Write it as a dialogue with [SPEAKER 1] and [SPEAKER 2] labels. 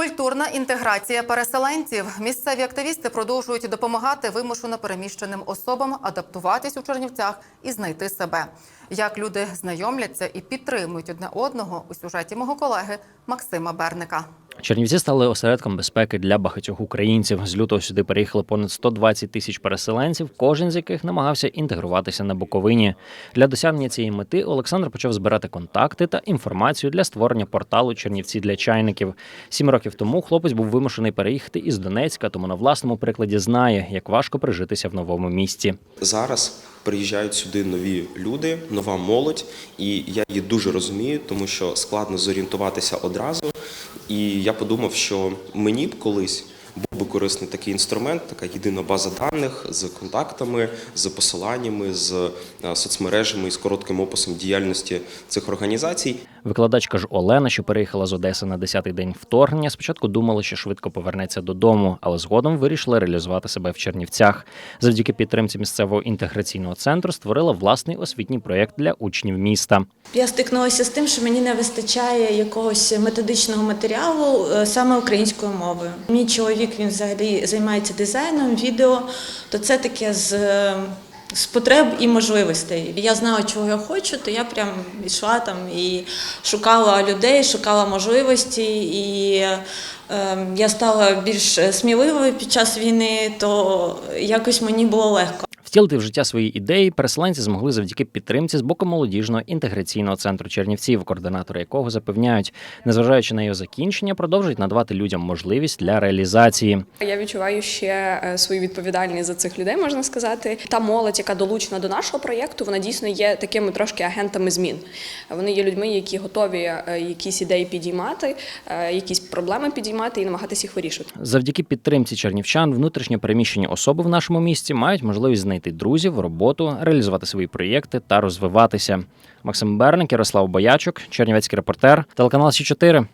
[SPEAKER 1] Культурна інтеграція переселенців. Місцеві активісти продовжують допомагати вимушено переміщеним особам адаптуватись у Чернівцях і знайти себе. Як люди знайомляться і підтримують одне одного у сюжеті мого колеги Максима Берника.
[SPEAKER 2] Чернівці стали осередком безпеки для багатьох українців. З лютого сюди переїхали понад 120 тисяч переселенців, кожен з яких намагався інтегруватися на Буковині. Для досягнення цієї мети Олександр почав збирати контакти та інформацію для створення порталу Чернівці для чайників. Сім років тому хлопець був вимушений переїхати із Донецька, тому на власному прикладі знає, як важко прижитися в новому місті.
[SPEAKER 3] Зараз приїжджають сюди нові люди, нова молодь, і я її дуже розумію, тому що складно зорієнтуватися одразу. І я подумав, що мені б колись би корисний такий інструмент, така єдина база даних з контактами, з посиланнями, з е, соцмережами і з коротким описом діяльності цих організацій.
[SPEAKER 2] Викладачка ж Олена, що переїхала з Одеси на 10-й день вторгнення, спочатку думала, що швидко повернеться додому, але згодом вирішила реалізувати себе в Чернівцях. Завдяки підтримці місцевого інтеграційного центру створила власний освітній проєкт для учнів міста.
[SPEAKER 4] Я стикнулася з тим, що мені не вистачає якогось методичного матеріалу е, саме українською мовою. Мій чоловік він взагалі займається дизайном, відео, то це таке з. е, З потреб і можливостей. Я знала, чого я хочу, то я прям йшла там і шукала людей, шукала можливості, і е, я стала більш сміливою під час війни, то якось мені було легко.
[SPEAKER 2] Втілити в життя свої ідеї переселенці змогли завдяки підтримці з боку молодіжного інтеграційного центру Чернівців, координатори якого запевняють, незважаючи на його закінчення, продовжують надавати людям можливість для реалізації.
[SPEAKER 5] Я відчуваю ще е, свою відповідальність за цих людей, можна сказати. Та молодь, яка долучена до нашого проєкту, вона дійсно є такими трошки агентами змін. Вони є людьми, які готові е, якісь ідеї підіймати, е, якісь проблеми підіймати і намагатися їх вирішувати.
[SPEAKER 2] Завдяки підтримці чернівчан, внутрішньо переміщені особи в нашому місті мають можливість знайти друзів, роботу, реалізувати свої проєкти та розвиватися. Максим Берник, Ярослав Боячук, Чернівецький репортер, телеканал Сі 4